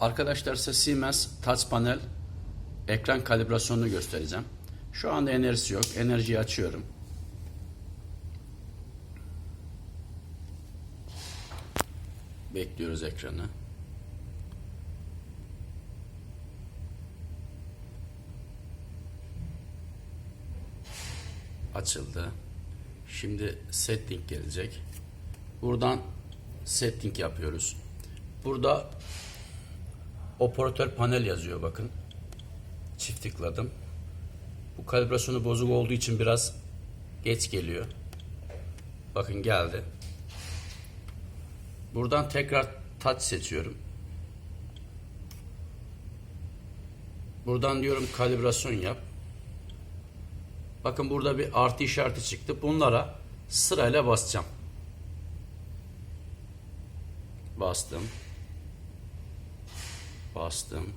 Arkadaşlar size Siemens Touch Panel ekran kalibrasyonunu göstereceğim. Şu anda enerjisi yok. Enerjiyi açıyorum. Bekliyoruz ekranı. Açıldı. Şimdi setting gelecek. Buradan setting yapıyoruz. Burada operatör panel yazıyor bakın. Çift tıkladım. Bu kalibrasyonu bozuk olduğu için biraz geç geliyor. Bakın geldi. Buradan tekrar touch seçiyorum. Buradan diyorum kalibrasyon yap. Bakın burada bir artı işareti çıktı. Bunlara sırayla basacağım. Bastım. Bastım.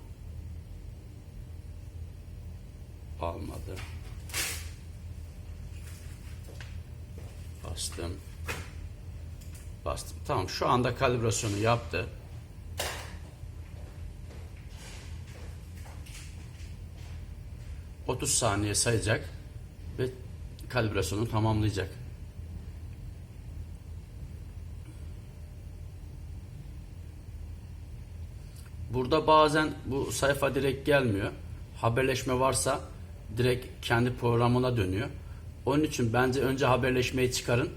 Almadı. Bastım. Bastım. Tamam şu anda kalibrasyonu yaptı. ...30 saniye sayacak... ...ve kalibrasyonu tamamlayacak. Burada bazen bu sayfa direkt gelmiyor. Haberleşme varsa direkt kendi programına dönüyor. Onun için bence önce haberleşmeyi çıkarın.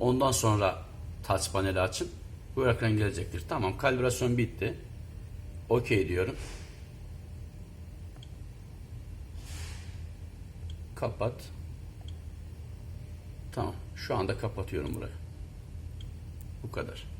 Ondan sonra touch paneli açın. Bu ekran gelecektir. Tamam kalibrasyon bitti. OK diyorum. Kapat. Tamam. Şu anda kapatıyorum burayı. Bu kadar.